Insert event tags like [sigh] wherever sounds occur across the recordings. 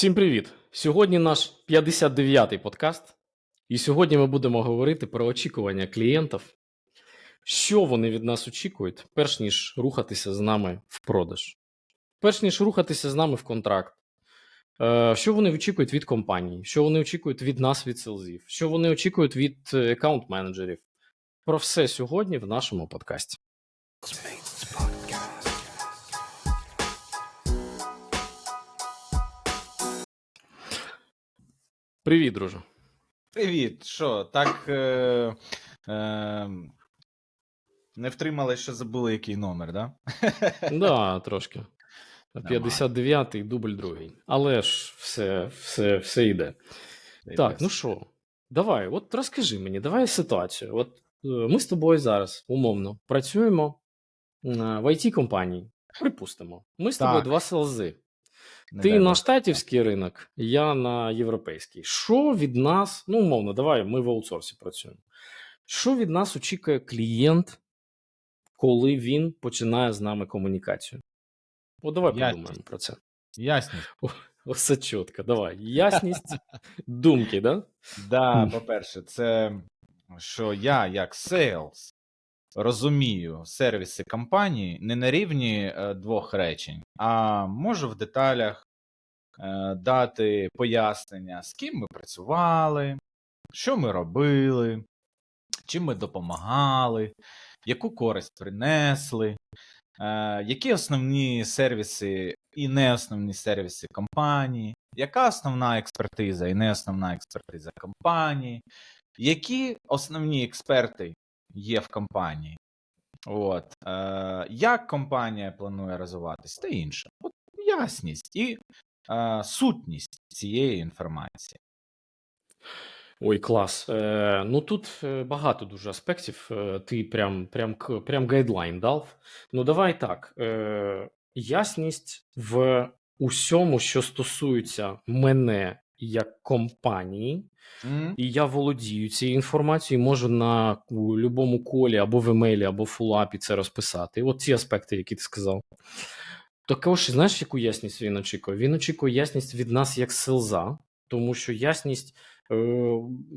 Всім привіт! Сьогодні наш 59-й подкаст, і сьогодні ми будемо говорити про очікування клієнтів, що вони від нас очікують, перш ніж рухатися з нами в продаж, перш ніж рухатися з нами в контракт. Е, Що вони очікують від компанії, що вони очікують від нас, від селзів, що вони очікують від е, аккаунт-менеджерів. Про все сьогодні в нашому подкасті. Привіт, друже. Привіт, що, так е, е, не втримали, що забули, який номер, да? Да, трошки. 59-й, дубль другий. Але ж все, все, все йде. Так, ну що, давай, от розкажи мені, давай ситуацію. От е, ми з тобою зараз умовно працюємо е, в it компанії Припустимо, ми з тобою два селзи. Не Ти на штатівський ринок, я на європейський. Що від нас, ну умовно, давай, ми в аутсорсі працюємо. Що від нас очікує клієнт, коли він починає з нами комунікацію? От давай Ясність. подумаємо про це. Ясність. Все чітко, давай. Ясність думки, да? Да, по-перше, це що я, як сейлс, розумію сервіси компанії не на рівні е, двох речень, а можу в деталях е, дати пояснення, з ким ми працювали, що ми робили, чим ми допомагали, яку користь принесли, е, які основні сервіси і не основні сервіси компанії, яка основна експертиза і не основна експертиза компанії, які основні експерти є в компанії. От, е, як компанія планує розвиватись та інше. От ясність і е, сутність цієї інформації. Ой, клас. Е, ну тут е, багато дуже аспектів. Е, ти прям, прям, прям гайдлайн дав. Ну, давай так. Е, ясність в усьому, що стосується мене як компанії, М? і я володію цією інформацією, можу на будь-якому колі або в емейлі, або в фулапі це розписати. От ці аспекти, які ти сказав. Також, знаєш, яку ясність він очікує? Він очікує ясність від нас як селза, тому що ясність е,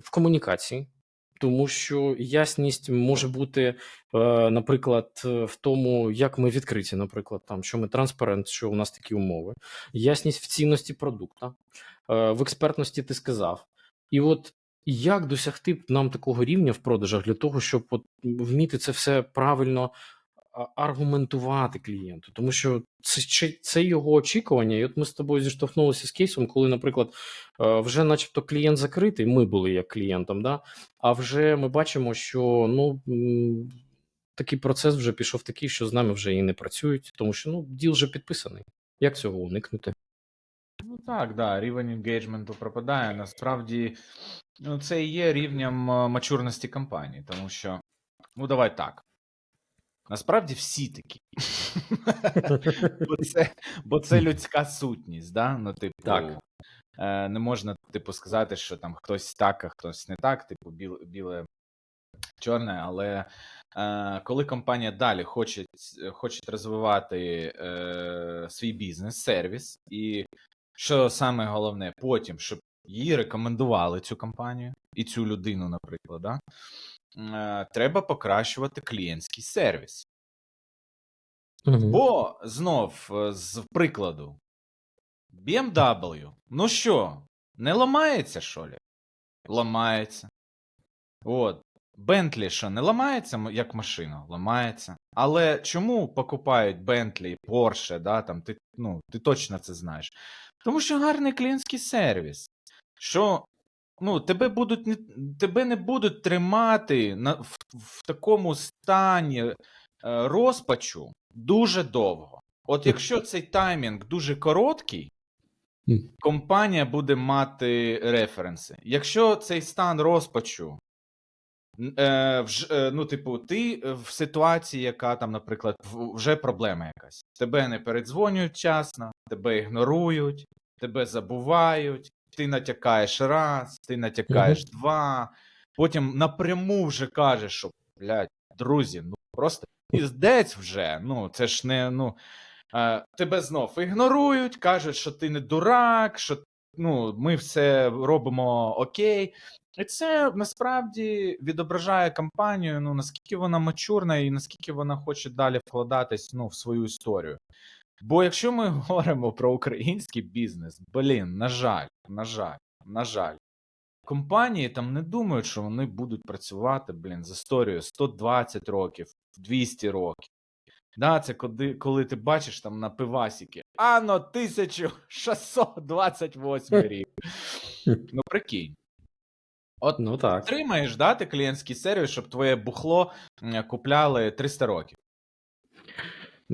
в комунікації, тому що ясність може бути, е, наприклад, в тому, як ми відкриті, наприклад, там, що ми транспарент, що у нас такі умови, ясність в цінності продукту, е, в експертності ти сказав. І от як досягти нам такого рівня в продажах для того, щоб от вміти це все правильно аргументувати клієнту, тому що це, це його очікування. І от ми з тобою зіштовхнулися з кейсом, коли, наприклад, е, вже, начебто, клієнт закритий, ми були як клієнтом, да? а вже ми бачимо, що ну. Такий процес вже пішов такий, що з нами вже і не працюють, тому що ну діл вже підписаний. Як цього уникнути? Ну так, да, рівень енгейджменту пропадає. Насправді, ну, це і є рівнем е, мачурності компанії, тому що, ну давай так. Насправді всі такі. [laughs] бо, це, бо це людська сутність, да? Ну, типу, Так. Е, не можна, типу, сказати, що там хтось так, а хтось не так, типу, біл, біле, чорне, але е, коли компанія далі хоче, хоче розвивати е, свій бізнес, сервіс, і що саме головне, потім, щоб її рекомендували цю компанію і цю людину, наприклад, да? Е, треба покращувати клієнтський сервіс. Бо знов е, з прикладу BMW. Ну що, не ламається, що ли? Ламається. От. Бентлі що, не ламається як машина? Ламається. Але чому покупають Бентлі, Porsche, да, там, ти, ну, ти точно це знаєш. Тому що гарний клієнтський сервіс. Що ну, тебе, будуть, не- тебе не будуть тримати на, в, в такому стані е, розпачу дуже довго. От якщо цей таймінг дуже короткий, компанія буде мати референси. Якщо цей стан розпачу, е, вж, е, ну, типу, ти в ситуації, яка там, наприклад, вже проблема якась. Тебе не передзвонюють вчасно, тебе ігнорують, тебе забувають, ти натякаєш раз, ти натякаєш два, потім напряму вже кажеш, що, блядь, друзі, ну просто піздець вже. Ну, це ж не, ну. Е, тебе знов ігнорують, кажуть, що ти не дурак, що ну, ми все робимо окей. І це насправді відображає компанію, ну наскільки вона мачурна і наскільки вона хоче далі вкладатись ну, в свою історію. Бо якщо ми [laughs] говоримо про український бізнес, блін, на жаль, на жаль, на жаль, компанії там не думають, що вони будуть працювати, блін, з історією 120 років, 200 років. Да, це коли, коли ти бачиш там на пивасіки, ано 1628 рік. Ну прикинь. От Ну так. Отримаєш, да, ти клієнтський сервіс, щоб твоє бухло купляли 300 років.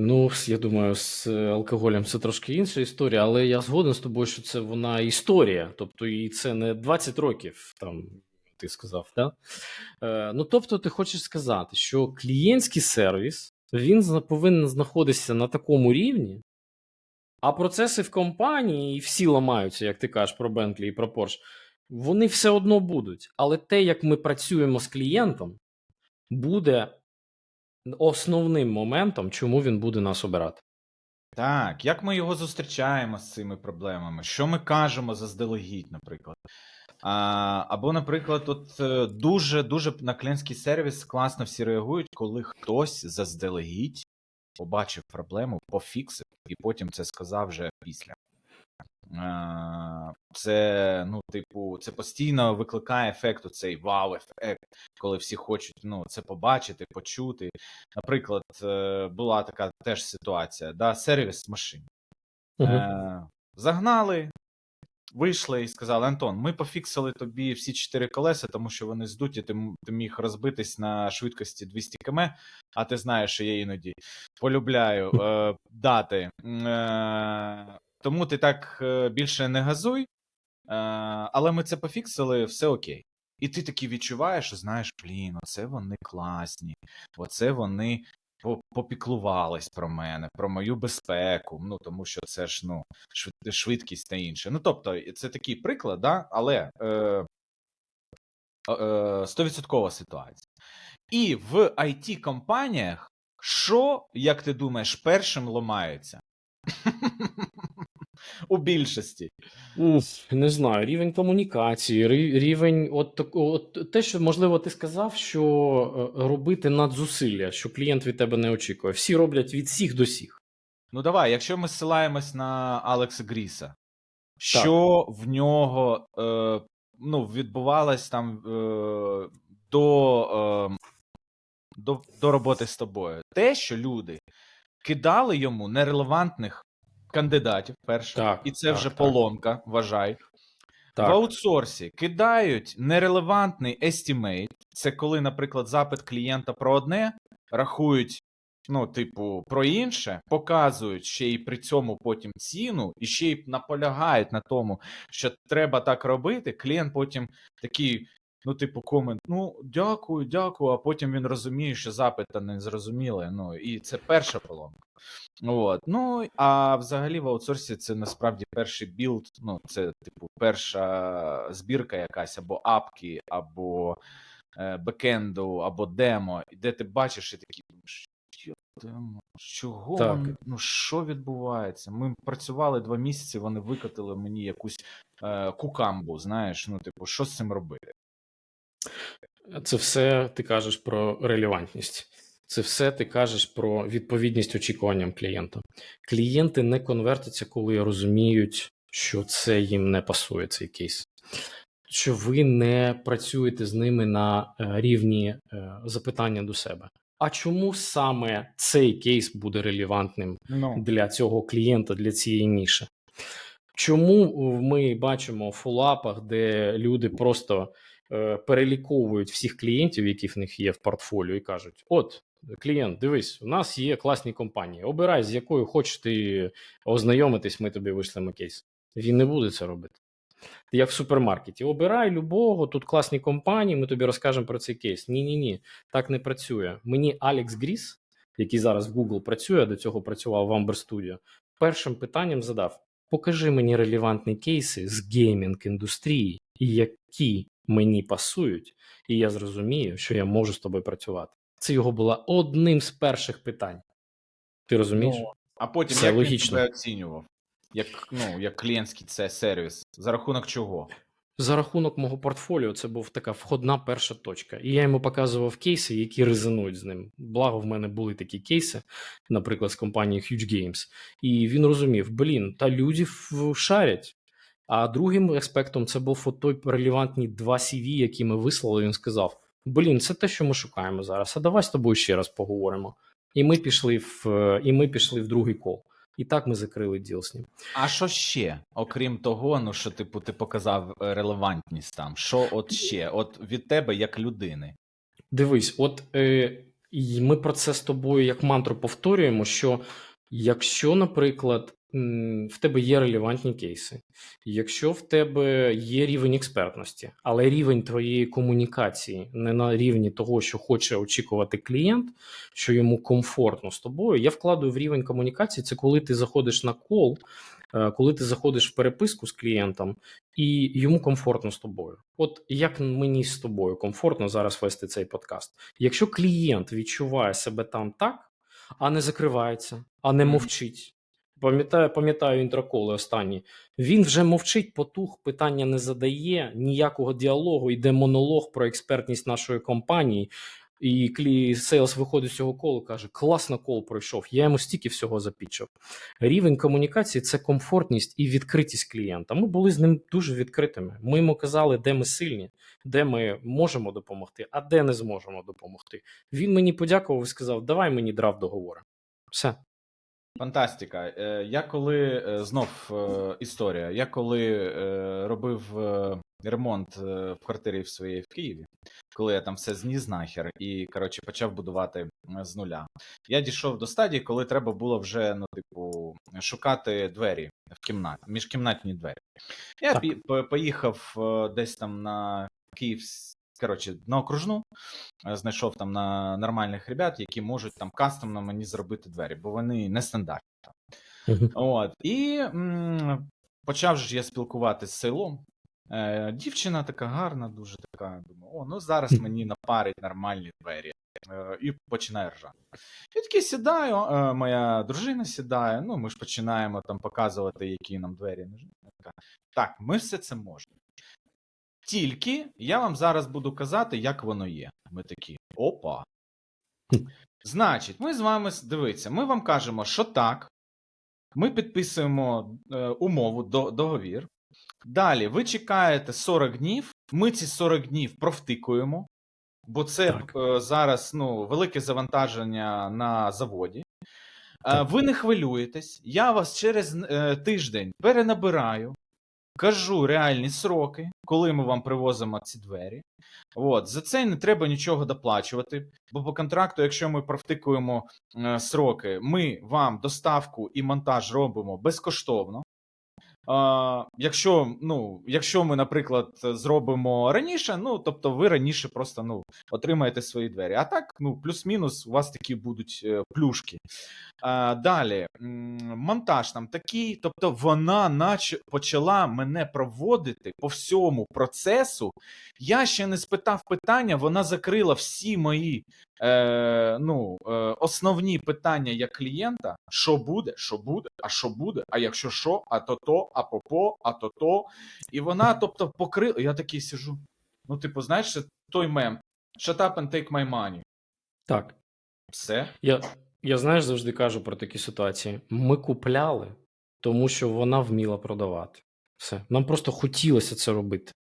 Ну, я думаю, з е, алкоголем це трошки інша історія, але я згоден з тобою, що це вона історія. Тобто, і це не 20 років, там ти сказав, да? Е, ну, тобто, ти хочеш сказати, що клієнтський сервіс він повинен знаходитися на такому рівні, а процеси в компанії і всі ламаються, як ти кажеш про Bentley і про Porsche, вони все одно будуть. Але те, як ми працюємо з клієнтом, буде основним моментом, чому він буде нас обирати. Так, як ми його зустрічаємо з цими проблемами? Що ми кажемо заздалегідь, наприклад? А, або, наприклад, от е, дуже дуже на клієнтський сервіс класно всі реагують, коли хтось заздалегідь побачив проблему, пофіксив, і потім це сказав вже після. Це, ну, типу, це постійно викликає ефект, цей вау-ефект, коли всі хочуть ну, це побачити, почути. Наприклад, е, була така теж ситуація, да, сервіс машин. Е, загнали, вийшли і сказали: Антон, ми пофіксили тобі всі чотири колеса, тому що вони здуті, ти, ти міг розбитись на швидкості 200 км, а ти знаєш, що я іноді полюбляю е, дати. Е, тому ти так е, більше не газуй, але ми це пофіксили, все окей. І ти таки відчуваєш, що знаєш, блін, оце вони класні, оце вони попіклувались про мене, про мою безпеку. Ну тому що це ж ну швидкість та інше. Ну тобто, це такий приклад, да? але е, е, ситуація. І в it компаніях що, як ти думаєш, першим ламається? [laughs] У більшості. Уф, не знаю, рівень комунікації, рівень, от, от те, що можливо ти сказав, що е, робити надзусилля, що клієнт від тебе не очікує. Всі роблять від всіх до всіх. Ну давай, якщо ми ссилаємось на Алекса Гріса, що в нього е, ну, відбувалось там е, до, е, до, до роботи з тобою? Те, що люди кидали йому нерелевантних кандидатів, перше, Так, і це так, вже так. поломка, вважай. В аутсорсі кидають нерелевантний estimate. Це коли, наприклад, запит клієнта про одне, рахують, ну, типу, про інше, показують ще й при цьому потім ціну, і ще й наполягають на тому, що треба так робити. Клієнт потім такий, ну, типу, комент: ну, дякую, дякую, а потім він розуміє, що запита не зрозуміли. Ну, і це перша поломка. От. Ну, а взагалі в аутсорсі це насправді перший білд, ну, це, типу, перша збірка якась, або апки, або е, бекенду, або демо, де ти бачиш і демо, чого Так. ну що відбувається? Ми працювали два місяці, вони викатили мені якусь е, кукамбу, знаєш, ну, типу, що з цим робити? Це все ти кажеш про релевантність. Це все ти кажеш про відповідність очікуванням клієнта. Клієнти не конвертяться, коли розуміють, що це їм не пасує цей кейс. Що ви не працюєте з ними на е, рівні е, запитання до себе. А чому саме цей кейс буде релевантним Ну, для цього клієнта, для цієї ніші. Чому ми бачимо в фолапах, де люди просто е, переліковують всіх клієнтів, які в них є в портфоліо, і кажуть: от, клієнт, дивись, у нас є класні компанії. Обирай, з якою хочеш ти ознайомитись, ми тобі вийшлемо кейс. Він не буде це робити. Як в супермаркеті, обирай любого, тут класні компанії, ми тобі розкажемо про цей кейс. Ні, ні, ні, так не працює. Мені Алекс Гріс, який зараз в Google працює, до цього працював в Amber Studio, першим питанням задав: покажи мені релевантні кейси з геймінг індустрії, які мені пасують, і я зрозумію, що я можу з тобою працювати. Це його було одним з перших питань. Ти розумієш? ну, а потім Все як логічно. він тебе оцінював? як, ну, як клієнтський це сервіс? За рахунок чого? За рахунок мого портфоліо це був така входна перша точка. І я йому показував кейси, які резонують з ним. Благо, в мене були такі кейси, наприклад, з компанії Huge Games. І він розумів: блін, та люди шарять. А другим аспектом це був той релевантні два CV, які ми вислали. Він сказав: Блін, це те, що ми шукаємо зараз. А давай з тобою ще раз поговоримо. І ми пішли в і ми пішли в другий кол. І так ми закрили діл з ним. А що ще? Окрім того, ну що типу ти показав е, релевантність там. Що от ще? От від тебе як людини. Дивись, от е, і ми про це з тобою як мантру повторюємо, що якщо, наприклад, в тебе є релевантні кейси, якщо в тебе є рівень експертності, але рівень твоєї комунікації не на рівні того, що хоче очікувати клієнт, що йому комфортно з тобою, я вкладую в рівень комунікації. Це коли ти заходиш на кол, е, коли ти заходиш в переписку з клієнтом, і йому комфортно з тобою. От як мені з тобою комфортно зараз вести цей подкаст. Якщо клієнт відчуває себе там так, а не закривається, а не мовчить. Пам'ятаю, пам'ятаю інтроколи останні. Він вже мовчить, потух, питання не задає, ніякого діалогу, йде монолог про експертність нашої компанії. І клі сейлс виходить з цього колу, каже: класно кол пройшов. Я йому стільки всього запічав. Рівень комунікації це комфортність і відкритість клієнта. Ми були з ним дуже відкритими. Ми йому казали, де ми сильні, де ми можемо допомогти, а де не зможемо допомогти. Він мені подякував і сказав: Давай мені драв договори. Все. Фантастика. Е, Я коли е, знов е, історія. Я коли робив ремонт в квартирі в своїй в Києві, коли я там все зніс нахер і коротше почав будувати з нуля. Я дійшов до стадії, коли треба було вже ну, типу, шукати двері в кімнаті, міжкімнатні двері. Я Так. поїхав десь там на Київ. Коротше, на окружну е, знайшов там на нормальних ребят, які можуть там кастомно мені зробити двері, бо вони нестандартні. От. І м, почав же я спілкуватися з селом. Е, дівчина така гарна, дуже така. Думаю, о, ну зараз мені напарить нормальні двері. Е, і починає ржати. Я такий сідаю, е, моя дружина сідає, ну ми ж починаємо там показувати, які нам двері нужні. Так, ми все це можемо. Тільки я вам зараз буду казати, як воно є. Ми такі, опа. Значить, ми з вами дивіться, ми вам кажемо, що так. Ми підписуємо е, умову, до, договір. Далі ви чекаєте 40 днів. Ми ці 40 днів провтикуємо, бо це е, зараз ну, велике завантаження на заводі. Е, ви не хвилюєтесь, я вас через е, тиждень перенабираю, кажу реальні сроки, коли ми вам привозимо ці двері. От, за це не треба нічого доплачувати, бо по контракту, якщо ми практикуємо е, сроки, ми вам доставку і монтаж робимо безкоштовно. Якщо, ну, якщо ми, наприклад, зробимо раніше, ну тобто ви раніше просто ну, отримаєте свої двері. А так, ну, плюс-мінус, у вас такі будуть е, плюшки. Далі, монтаж там такий, тобто вона наче почала мене проводити по всьому процесу. Я ще не спитав питання, вона закрила всі мої е, ну, е, основні питання як клієнта: що буде, що буде, а що буде, а якщо що, а то то, а попо, а то то. І вона, тобто, покрила. Я такий сижу. Ну, типу, знаєш, той мем. Shut up and take my money. Так. Все. Я, я знаєш, завжди кажу про такі ситуації. Ми купляли, тому що вона вміла продавати. Все. Нам просто хотілося це робити.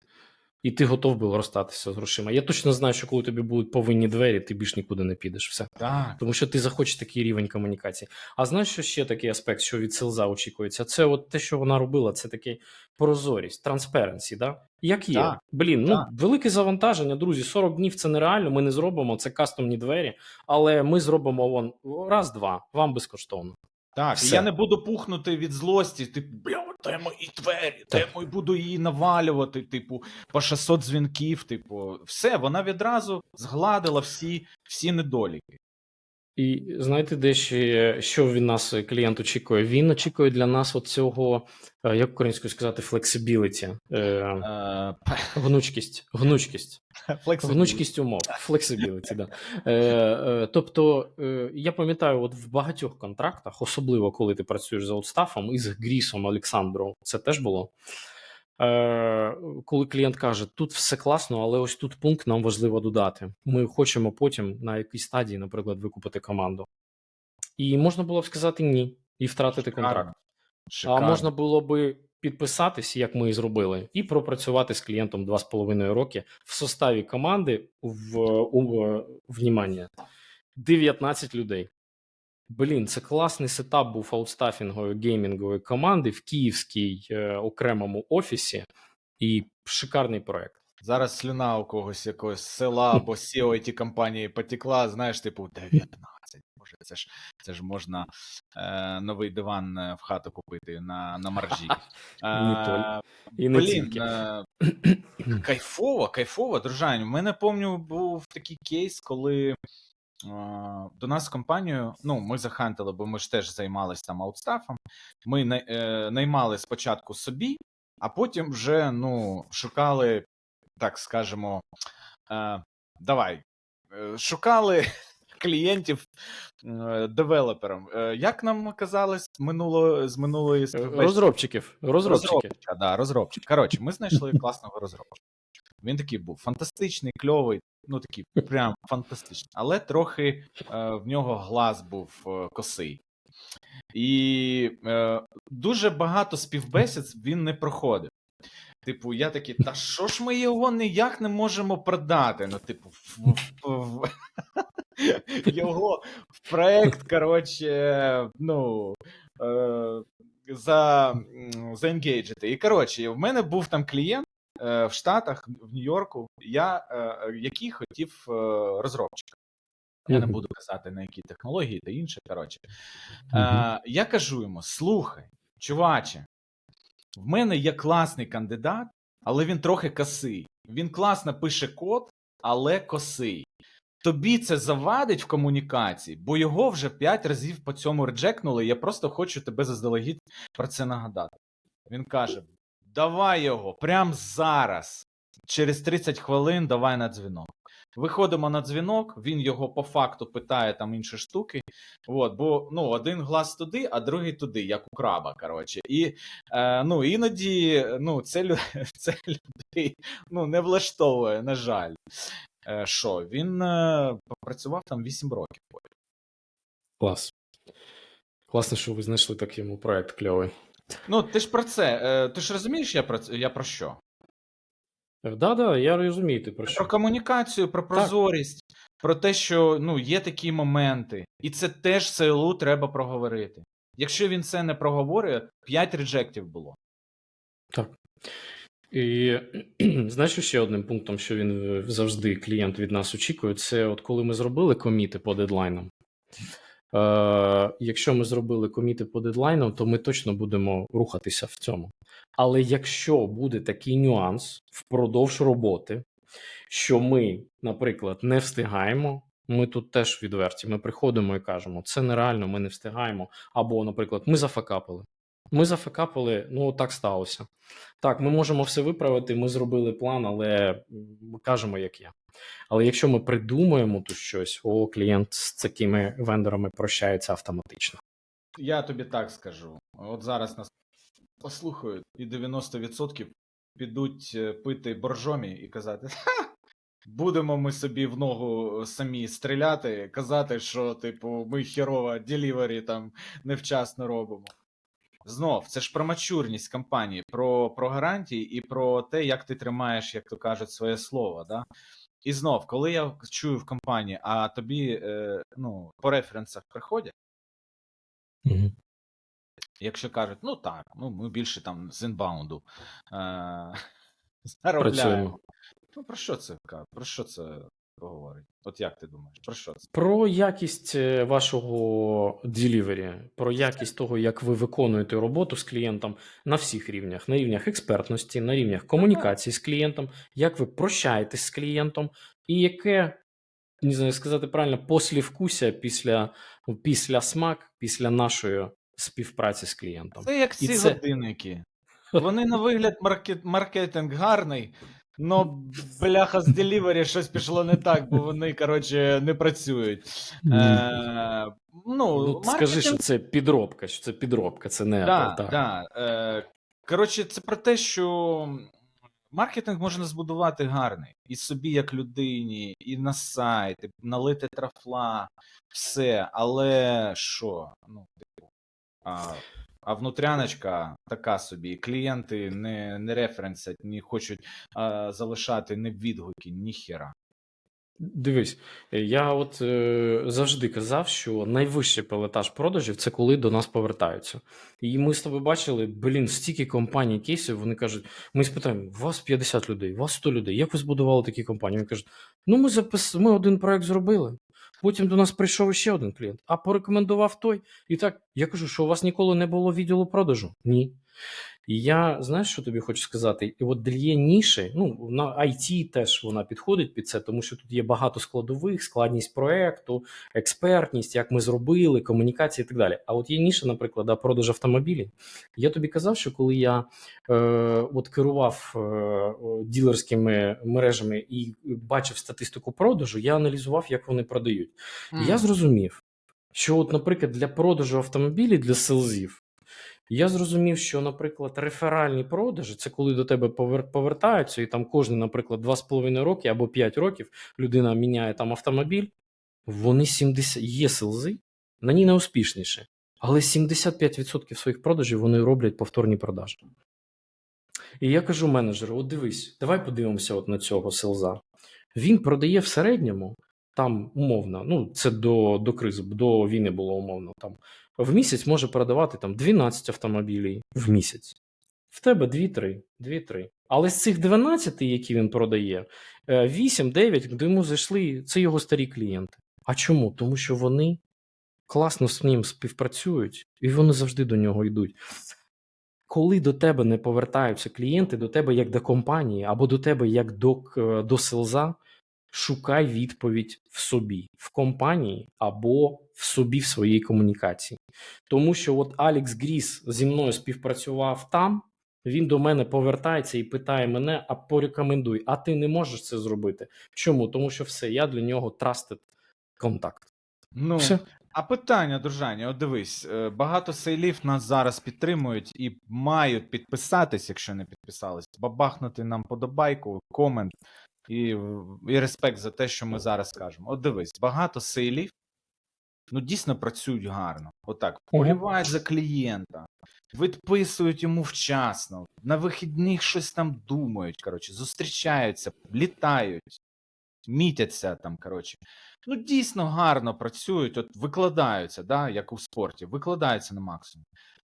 І ти готов був розстатися з грошима. Я точно знаю, що коли тобі будуть повинні двері, ти більш нікуди не підеш. Все. Так. Тому що ти захочеш такий рівень комунікації. А знаєш, що ще такий аспект, що від селза очікується? Це от те, що вона робила, це такий прозорість, трансперенсі, да? Як є. Так, Блін, ну так. велике завантаження, друзі. 40 днів це нереально. Ми не зробимо це кастомні двері, але ми зробимо вон раз-два, вам безкоштовно. Так, Все. я не буду пухнути від злості, типу, бля, де і двері, де і буду її навалювати, типу, по 600 дзвінків, типу, все, вона відразу згладила всі, всі недоліки. І знаєте, де ще що від нас е, клієнт очікує? Він очікує для нас оцього, е, як українською сказати, flexibility, е, гнучкість, гнучкість. Гнучкість умов, flexibility, да. Тобто, я пам'ятаю, от в багатьох контрактах, особливо коли ти працюєш за аутстафом, із Грісом Олександром, це теж було. Е, коли клієнт каже, тут все класно, але ось тут пункт нам важливо додати. Ми хочемо потім на якійсь стадії, наприклад, викупити команду. І можна було б сказати ні і втратити Шикарно. контракт. Шикарно. А можна було би підписатись, як ми і зробили, і пропрацювати з клієнтом 2,5 роки в составі команди в у, е, внімання 19 людей. Блін, це класний сетап був аутстафінгової геймінгової команди в київській е, окремому офісі, і шикарний проект. Зараз слюна у когось якогось села [laughs] або SEO IT компанії потекла, знаєш, типу 19. Боже, це ж це ж можна е, новий диван е, в хату купити на, на маржі. [laughs] Е, І не Блін, е, [clears throat] кайфово, кайфово, дружань. У мене помню, був такий кейс, коли до нас в компанію, ну, ми захантили, бо ми ж теж займалися там аутстафом. Ми най- е, наймали спочатку собі, а потім вже ну, шукали, так скажемо, е, давай, е, шукали [laughs] клієнтів е, девелоперам. Е, як нам казалось минуло, з минулої? Розробчиків. Розробчики. Розробчика, да, розробчик. Коротше, ми знайшли класного розробчика. Він такий був фантастичний, кльовий, ну такий прям фантастичний. Але трохи е, в нього глаз був е, косий. І е, дуже багато співбесід він не проходив. Типу, я такий, та що ж ми його ніяк не можемо продати? Ну, типу, в, в, в, [laughs] його в проект, коротше, ну. Е, за, заенгейджити. І коротше, в мене був там клієнт в Штатах, в Нью-Йорку, я, е, який хотів е, розробчика. Я не буду казати на які технології та інше. Коротше. Е, я кажу йому: слухай, чуваче, в мене є класний кандидат, але він трохи косий. Він класно пише код, але косий. Тобі це завадить в комунікації, бо його вже 5 разів по цьому реджекнули. Я просто хочу тебе заздалегідь про це нагадати. Він каже: давай його прямо зараз. Через 30 хвилин давай на дзвінок. Виходимо на дзвінок, він його по факту питає там інші штуки. От, бо ну, один глаз туди, а другий туди, як у краба. Коротше. І е, ну, іноді ну, це, [laughs] це людей ну, не влаштовує, на жаль. Е, Що, він е, попрацював там 8 років. Клас. Класно, що ви знайшли такий йому проект кльовий. Ну, ти ж про це. е, Ти ж розумієш, я про, я про що? Так, да, да, я розумію, ти про що. Про комунікацію, про прозорість, про те, що ну, є такі моменти, і це теж СЛУ треба проговорити. Якщо він це не проговорює, 5 реджектів було. Так. І [clears throat] знаєш, ще одним пунктом, що він е, завжди клієнт від нас очікує, це от коли ми зробили коміти по дедлайнам. Е, якщо ми зробили коміти по дедлайнам, то ми точно будемо рухатися в цьому. Але якщо буде такий нюанс впродовж роботи, що ми, наприклад, не встигаємо, ми тут теж відверті. Ми приходимо і кажемо, це нереально, ми не встигаємо. Або, наприклад, ми зафакапили. Ми зафакапили, ну так сталося. Так, ми можемо все виправити. Ми зробили план, але ми кажемо, як є. Але якщо ми придумаємо тут щось, о, клієнт з такими вендорами прощається автоматично. Я тобі так скажу. От зараз нас послухають, і 90% підуть е, пити боржомі і казати: Ха! Будемо ми собі в ногу самі стріляти, казати, що, типу, ми херово делівері там невчасно робимо. Знов, це ж про мачурність компанії, про, про гарантії і про те, як ти тримаєш, як то кажуть, своє слово. Да? І знов, коли я чую в компанії, а тобі е, ну, по референсах приходять. Угу. Якщо кажуть, ну так, ну ми більше там з інбаунду е- [laughs] заробляємо. Ну про що це Про що це говорить? От як ти думаєш? Про що це? Про якість е, вашого delivery, про якість того, як ви виконуєте роботу з клієнтом на всіх рівнях: на рівнях експертності, на рівнях комунікації з клієнтом, як ви прощаєтесь з клієнтом, і яке не знаю, сказати правильно, послівкуся після, після смак, після нашої співпраці з клієнтом. Це як ці це- годинники. Вони на вигляд маркет, маркетинг гарний, но бляха з делівері щось пішло не так, бо вони, коротше, не працюють. Е, ну, Ну, скажи, що це підробка, що це підробка, це не Да, Apple, так. да. Е, коротше, це про те, що маркетинг можна збудувати гарний. І собі, як людині, і на сайт, і налити трафла, все. Але що? Ну, типу, а, а внутряночка така собі, клієнти не, не референсять, не хочуть а, залишати ні відгуки, ні хера. Дивись, я от е, завжди казав, що найвищий пилотаж продажів це коли до нас повертаються. І ми з тобою бачили, блін, стільки компаній кейсів, вони кажуть: ми спитаємо, у вас 50 людей, у вас 100 людей. Як ви збудували такі компанії? Вони кажуть, ну ми запис... ми один проект зробили. Потім до нас прийшов ще один клієнт, а порекомендував той. І так, я кажу, що у вас ніколи не було відділу продажу? Ні. І я знаєш, що тобі хочу сказати? І от для ніші, ну на IT теж вона підходить під це, тому що тут є багато складових, складність проекту, експертність, як ми зробили, комунікації і так далі. А от є ніша, наприклад, да, продаж автомобілів. Я тобі казав, що коли я е, от керував е, ділерськими мережами і бачив статистику продажу, я аналізував, як вони продають. І Я зрозумів, що, от, наприклад, для продажу автомобілів для селзів, я зрозумів, що, наприклад, реферальні продажі це коли до тебе повер- повертаються, і там кожен, наприклад, 2,5 роки або 5 років людина міняє там автомобіль. Вони 70 є селзи, на ній найуспішніше, але 75% своїх продажів вони роблять повторні продажі. І я кажу менеджеру: от дивись, давай подивимося от на цього селза. Він продає в середньому, там умовно, ну це до, до кризи, до війни було умовно. Там в місяць може продавати там 12 автомобілів в місяць. В тебе 2-3, 2-3. Але з цих 12, які він продає, 8-9, куди йому зайшли, це його старі клієнти. А чому? Тому що вони класно з ним співпрацюють, і вони завжди до нього йдуть. Коли до тебе не повертаються клієнти, до тебе як до компанії, або до тебе як до, к- до селза, шукай відповідь в собі, в компанії або в собі в своїй комунікації. Тому що от Алекс Гріс зі мною співпрацював там, він до мене повертається і питає мене, а порекомендуй, а ти не можеш це зробити. Чому? Тому що все, я для нього trusted контакт. Ну, Все. А питання, дружані, от дивись, е, багато сейлів нас зараз підтримують і мають підписатись, якщо не підписались, бабахнути нам подобайку, комент і, і респект за те, що ми зараз кажемо. От дивись, багато сейлів ну дійсно працюють гарно. Отак, полівають за клієнта, відписують йому вчасно, на вихідних щось там думають, коротше, зустрічаються, літають, мітяться там, коротше. Ну, дійсно гарно працюють, от викладаються, да, як у спорті, викладаються на максимум.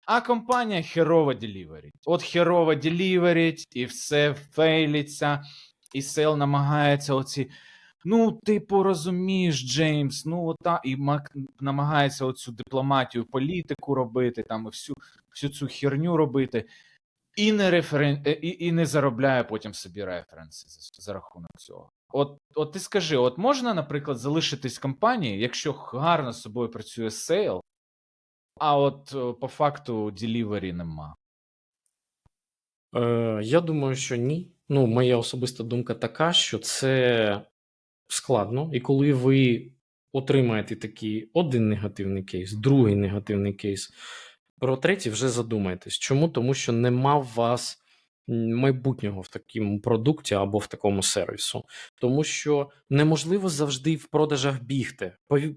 А компанія херово деліверить. От херово деліверить, і все фейлиться, і сел намагається оці. Ну, типу, розумієш, Джеймс, ну ота, і мак, намагається оцю дипломатію, політику робити, там і всю, всю цю херню робити, і не референ... е, і, і не заробляє потім собі референси за, за рахунок цього. От, от ти скажи, от можна, наприклад, залишитись компанії, якщо гарно з собою працює сейл, а от е, по факту ділівері нема. Е, я думаю, що ні. Ну, моя особиста думка така, що це складно, і коли ви отримаєте такий один негативний кейс, другий негативний кейс, про третій вже задумайтесь. Чому? Тому що нема в вас майбутнього в такому продукті або в такому сервісу. Тому що неможливо завжди в продажах бігти.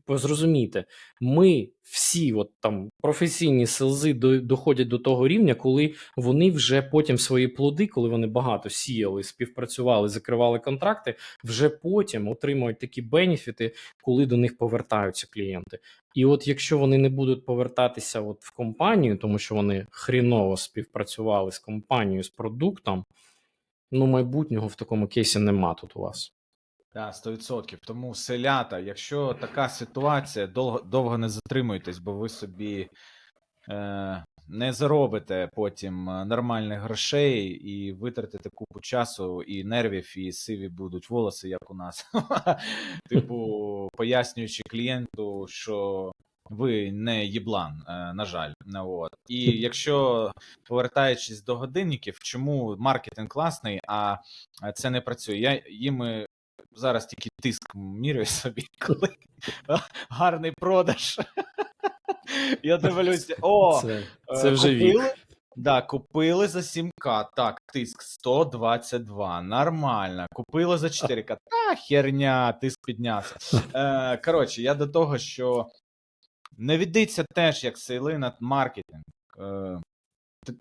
Зрозумійте, ми всі, от там професійні селзи, до- доходять до того рівня, коли вони вже потім свої плоди, коли вони багато сіяли, співпрацювали, закривали контракти, вже потім отримують такі бенефіти, коли до них повертаються клієнти. І от якщо вони не будуть повертатися от в компанію, тому що вони хріново співпрацювали з компанією, з продуктом, ну майбутнього в такому кейсі нема тут у вас. Так, 100%. Тому селята, якщо така ситуація, довго, довго не затримуйтесь, бо ви собі е, не заробите потім е, нормальних грошей і витратите купу часу і нервів, і сиві будуть волоси, як у нас. [laughs] Типу, пояснюючи клієнту, що ви не їблан, е, на жаль. Ну, От. І [laughs] якщо повертаючись до годинників, чому маркетинг класний, а це не працює? Я їм е, зараз тільки тиск міряю собі, [laughs] коли гарний продаж. [laughs] Я дивлюся, о, Це, е, це вже купили, вік. Да, купили за 7К. Так, тиск 122. Нормально. Купили за 4К. Та херня, тиск піднявся. Е, коротше, я до того, що не ведіться теж як сейли над маркетинг. Е,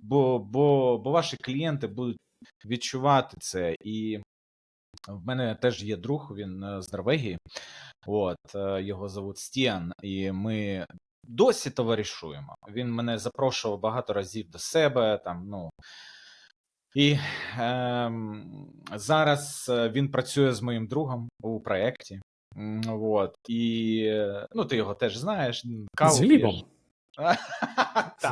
бо, бо, бо ваші клієнти будуть відчувати це. І в мене теж є друг, він е, з Норвегії. От, е, його зовут Стіан, і ми досі товаришуємо. Він мене запрошував багато разів до себе. Там, ну, і ем, зараз е, він працює з моїм другом у проєкті. От, і е, ну, ти його теж знаєш. Каву З Глібом.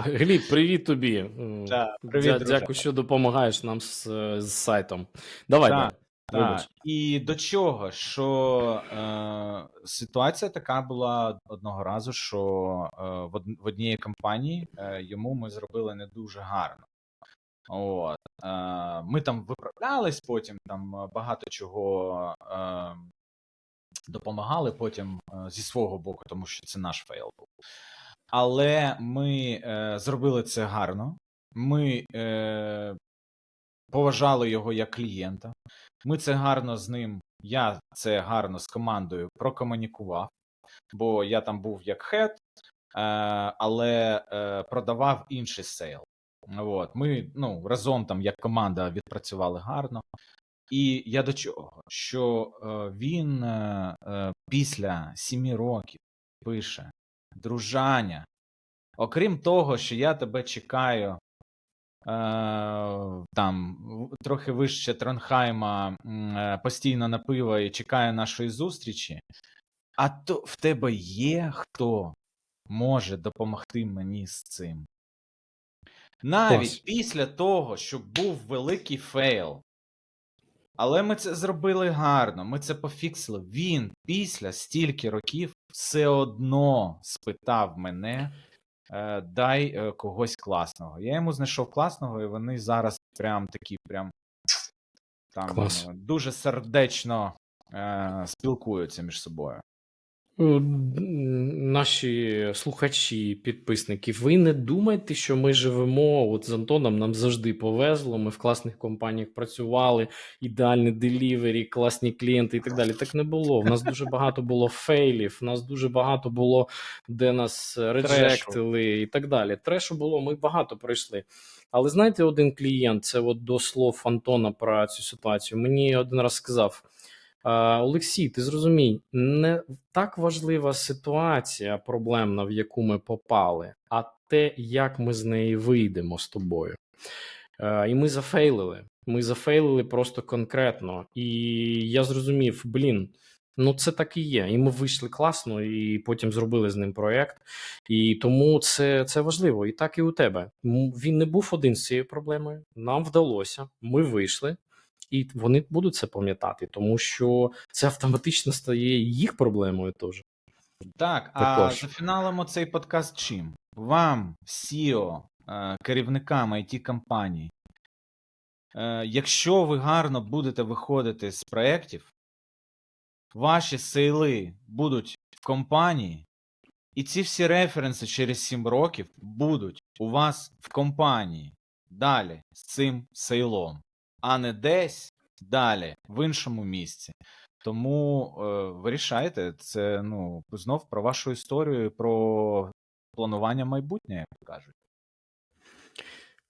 Гліб, привіт тобі. Так, привіт, дя- Дякую, що допомагаєш нам з, е, з сайтом. Давай, давай. Так, і до чого? Що е, ситуація така була одного разу, що е, в, од- в одній компанії е, йому ми зробили не дуже гарно. От, е, ми там виправлялись, потім там багато чого е, допомагали потім е, зі свого боку, тому що це наш фейл був. Але ми е, зробили це гарно. Ми е, поважали його як клієнта. Ми це гарно з ним. Я це гарно з командою прокомунікував, бо я там був як хед, е, але е, продавав інший сейл. От. Ми ну, разом там як команда відпрацювали гарно. І я до чого? Що е, він е, е, після сімі років пише: Дружаня, окрім того, що я тебе чекаю е, там трохи вище Тронхайма е, постійно на пиво і чекаю нашої зустрічі, а то в тебе є хто може допомогти мені з цим. Навіть Клас. після того, що був великий фейл, але ми це зробили гарно, ми це пофіксили. Він після стільки років все одно спитав мене, е, дай е, когось класного. Я йому знайшов класного, і вони зараз прям такі, прям там Клас. е, дуже сердечно е, спілкуються між собою. Е, Наші слухачі, підписники, ви не думайте, що ми живемо от з Антоном. Нам завжди повезло. Ми в класних компаніях працювали, ідеальний делівері, класні клієнти і так далі. Так не було. В нас дуже багато було фейлів. В нас дуже багато було, де нас реджектили і так далі. Трешу було. Ми багато пройшли. Але знаєте, один клієнт, це от до слов Антона про цю ситуацію. Мені один раз сказав. А, Олексій, ти зрозумій, не так важлива ситуація проблемна, в яку ми попали, а те, як ми з неї вийдемо з тобою. Е, І ми зафейлили. Ми зафейлили просто конкретно. І я зрозумів, блін. Ну, це так і є. І ми вийшли класно, і потім зробили з ним проєкт. І тому це, це важливо. І так і у тебе. Він не був один з цією проблемою. Нам вдалося. Ми вийшли. І вони будуть це пам'ятати, тому що це автоматично стає їх проблемою теж. Так, а Також. зафіналимо цей подкаст чим? Вам, SEO, е, керівникам it компаній. Е, Якщо ви гарно будете виходити з проєктів, ваші сейли будуть в компанії, і ці всі референси через 7 років будуть у вас в компанії далі з цим сейлом, а не десь далі в іншому місці. Тому е, вирішайте, це ну знов про вашу історію, про планування майбутнього, як кажуть.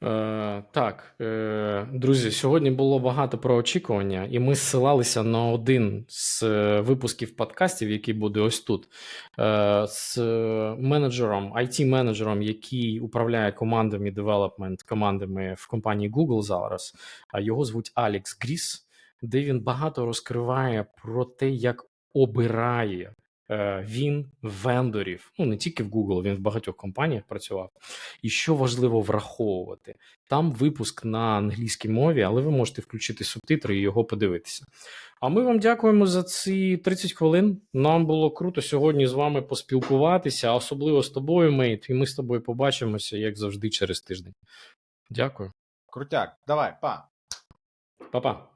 Е, так, е, друзі, сьогодні було багато про очікування, і ми зсилалися на один з е, випусків подкастів, який буде ось тут, е, з менеджером, IT-менеджером, який управляє командами development, командами в компанії Google зараз. А його звуть Алекс Гріс, де він багато розкриває про те, як обирає е, він вендорів, ну не тільки в Google, він в багатьох компаніях працював. І що важливо враховувати, там випуск на англійській мові, але ви можете включити субтитри і його подивитися. А ми вам дякуємо за ці 30 хвилин. Нам було круто сьогодні з вами поспілкуватися, особливо з тобою, Мейт. І ми з тобою побачимося, як завжди, через тиждень. Дякую, Крутяк, давай, па. Па-па.